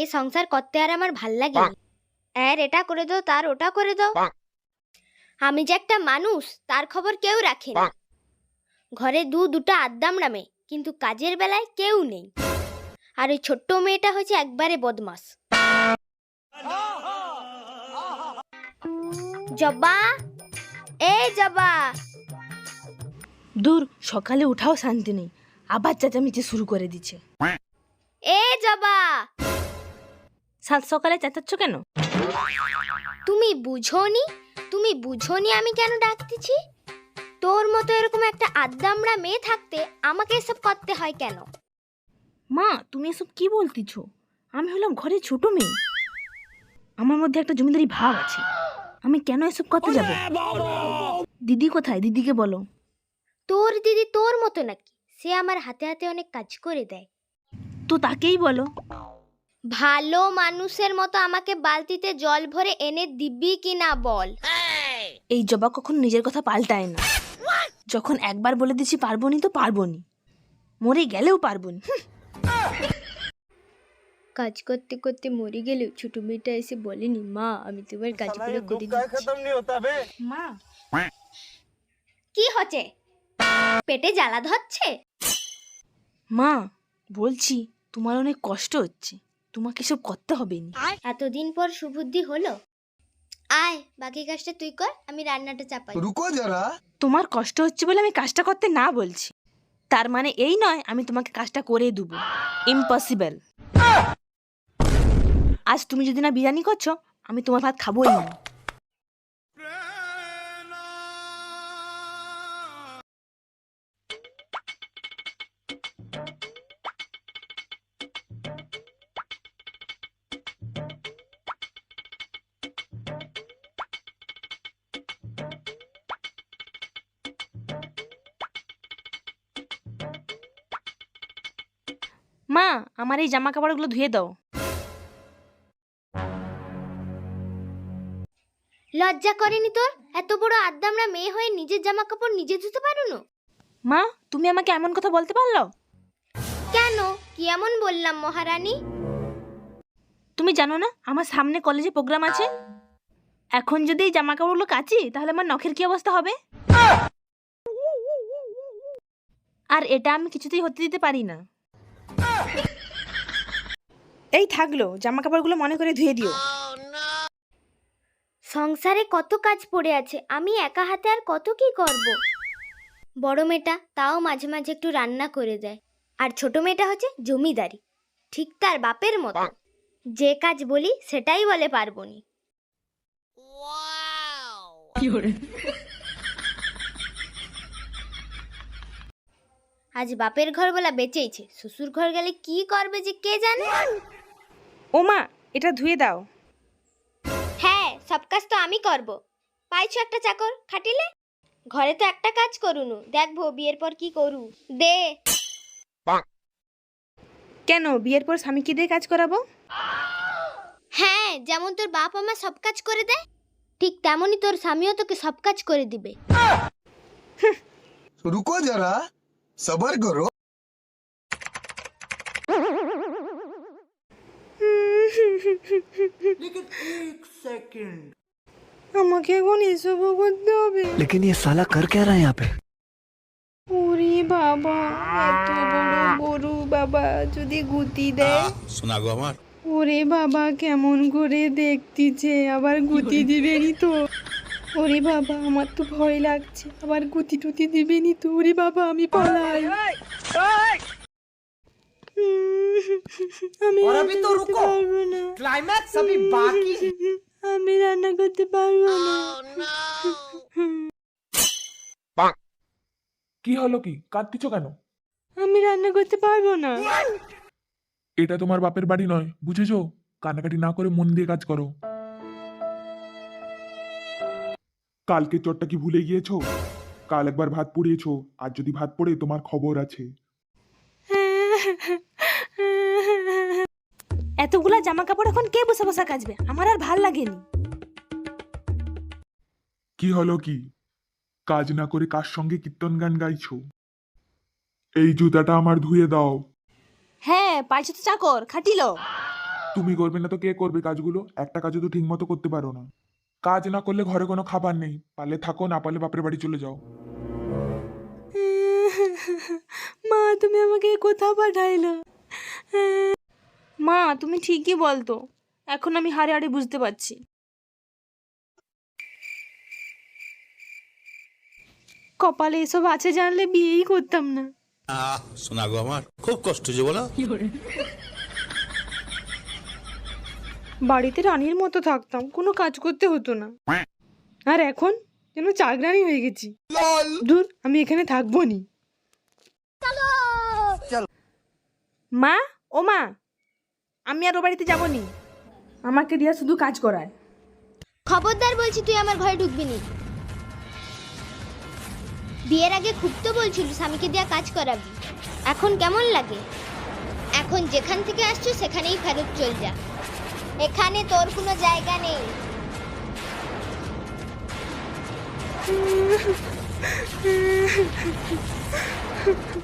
এ সংসার করতে আর আমার ভালো লাগে এর এটা করে দাও তার ওটা করে দাও। আমি যে একটা মানুষ তার খবর কেউ রাখে না। ঘরে দু দুটা আদ্দাম নামে কিন্তু কাজের বেলায় কেউ নেই। আর ওই ছোট্ট মেয়েটা হচ্ছে একবারে বদমাস। জবা? এ জবা! দূর সকালে উঠাও শান্তি নেই। আবার চেঁচামেচি শুরু করে দিচ্ছে। সাত সকালে চেঁচাচ্ছ কেন? তুমি বুঝোনি? তুমি বুঝোনি আমি কেন ডাকতেছি? তোর মতো এরকম একটা আদ্দামড়া মেয়ে থাকতে আমাকে এসব করতে হয় কেন? মা তুমি এসব কি বলতেছ? আমি হলাম ঘরে ছোট মেয়ে। আমার মধ্যে একটা জমিদারি ভাব আছে। আমি কেন এসব করতে যাব? দিদি কোথায়? দিদিকে বলো। তোর দিদি তোর মতো নাকি? সে আমার হাতে হাতে অনেক কাজ করে দেয়। তো তাকেই বলো। ভালো মানুষের মতো আমাকে বালতিতে জল ভরে এনে দিবি কিনা বল? এই জবা কখন নিজের কথা পাল্টায় না। যখন একবার বলে দিছি পারব নি তো পারব নি মরে গেলেও পারব নি কাজ করতে করতে মরে গেলেও ছোট মেয়েটা এসে বলেনি মা আমি তোমার কাজগুলো করে দিচ্ছি মা। কি হচ্ছে? পেটে জ্বালা ধরছে? মা বলছি তোমার অনেক কষ্ট হচ্ছে। তোমাকে সব করতে হবে না এতদিন পর সুবুদ্ধি হলো? আয় বাকি কাজটা তুই কর আমি রান্নাটা চাপাই। রুকো যারা। তোমার কষ্ট হচ্ছে বলে আমি কাজটা করতে না বলছি। তার মানে এই নয় আমি তোমাকে কাজটা করে দেবো। ইম্পসিবল আজ তুমি যদি না বিরিয়ানি করছ আমি তোমার ভাত খাবোই না। মা আমার এই জামা কাপড়গুলো ধুয়ে দাও। লজ্জা করেনি তোর? এত বড় আদ্দামরা মেয়ে হয়ে নিজের জামা কাপড় নিজে ধুতে পারো না মা তুমি আমাকে এমন কথা বলতে পারল? কেন? কি এমন বললাম মহারানী? তুমি জানো না আমার সামনে কলেজে প্রোগ্রাম আছে? এখন যদি এই জামা কাপড়গুলো কাচি তাহলে আমার নখের কি অবস্থা হবে? আর এটা আমি কিছুতেই হতে দিতে পারি না। এই থাকল জামা কাপড়গুলো মনে করে ধুয়ে দিও। সংসারে কত কাজ পড়ে আছে আমি একা হাতে আর কত কি করব? বড় মেয়েটা তাও মাঝে মাঝে একটু রান্না করে দেয় আর ছোট মেয়েটা হচ্ছে জমিদারি ঠিক তার বাপের মতো। যে কাজ বলি সেটাই বলে পারব নি আজ বাপের ঘর বলা বেঁচেইছে শ্বশুর ঘর গেলে কি করবে যে কে জানে? ওমা এটা ধুয়ে দাও। হ্যাঁ সব কাজ তো আমি করব। পাইছো একটা চাকর খাটিলে? ঘরে তো একটা কাজ করুনু। দেখব বিয়ের পর কি করু। দে। কেন বিয়ের পর স্বামীকে দিয়ে কাজ করাবো? হ্যাঁ যেমন তোর বাপ আমার সব কাজ করে দেয় ঠিক তেমনই তোর স্বামীও তোকে সব কাজ করে দিবে। হ্যাঁ। রুকো যারা সবার করো। करो আমাকে এখন এসবও করতে হবে लेकिन ये साला कर क्या रहा है यहाँ पे ওরে বাবা এত বড় গরু বাবা যদি গুতি দেয় শোনা গো আমার ওরে বাবা কেমন করে দেখতিছে আবার গুতি দিবেনি তো ওরে বাবা আমার তো ভয় লাগছে আবার গুতি টুতি দিবেনি তো ওরে বাবা আমি পালাই আমি और রান্না अभी तो করতে रुको। পারবো না क्लाइमैक्स अभी बाकी है। আমি রান্না করতে পারবো না কি হলো কি কাঁদতিছ কেন আমি রান্না করতে পারবো না এটা তোমার বাপের বাড়ি নয় বুঝেছো কানাকাটি না করে মন দিয়ে কাজ করো কালকে চটটা কি ভুলে গিয়েছো কাল একবার ভাত পুড়িয়েছো আর যদি ভাত পড়ে তোমার খবর আছে এতগুলা জামা কাপড় এখন কে বসে বসে কাচবে? আমার আর ভালো লাগেনি। কি হলো কি? কাজ না করে কার সঙ্গে কীর্তন গান গাইছো? এই জুতাটা আমার ধুয়ে দাও। হ্যাঁ পাইছো তো চাকর খাটিলো। তুমি করবে না তো কে করবে কাজগুলো? একটা কাজও তো ঠিক মতো করতে পারো না। কাজ না করলে ঘরে কোনো খাবার নেই। পালে থাকো না পালে বাপের বাড়ি চলে যাও। মা তুমি আমাকে কোথাও পাঠাইলো। মা তুমি ঠিকই বলতো। এখন আমি হারে হারে বুঝতে পারছি। কপালে এসব আছে জানলে বিয়েই করতাম না। শোনা গো আমার খুব কষ্ট যে বলো। বাড়িতে রানীর মতো থাকতাম কোনো কাজ করতে হতো না। আর এখন যেন চাকরানি হয়ে গেছি। দূর আমি এখানে থাকব নি। মা ও মা আমি আর ও বাড়িতে যাব নি আমাকে দিয়া শুধু কাজ করায়। খবরদার বলছি তুই আমার ঘরে ঢুকবি নি। বিয়ের আগে খুব তো বলছিল স্বামীকে দেয়া কাজ করাবি। এখন কেমন লাগে? এখন যেখান থেকে আসছো সেখানেই ফেরত চল যা। এখানে তোর কোনো জায়গা নেই।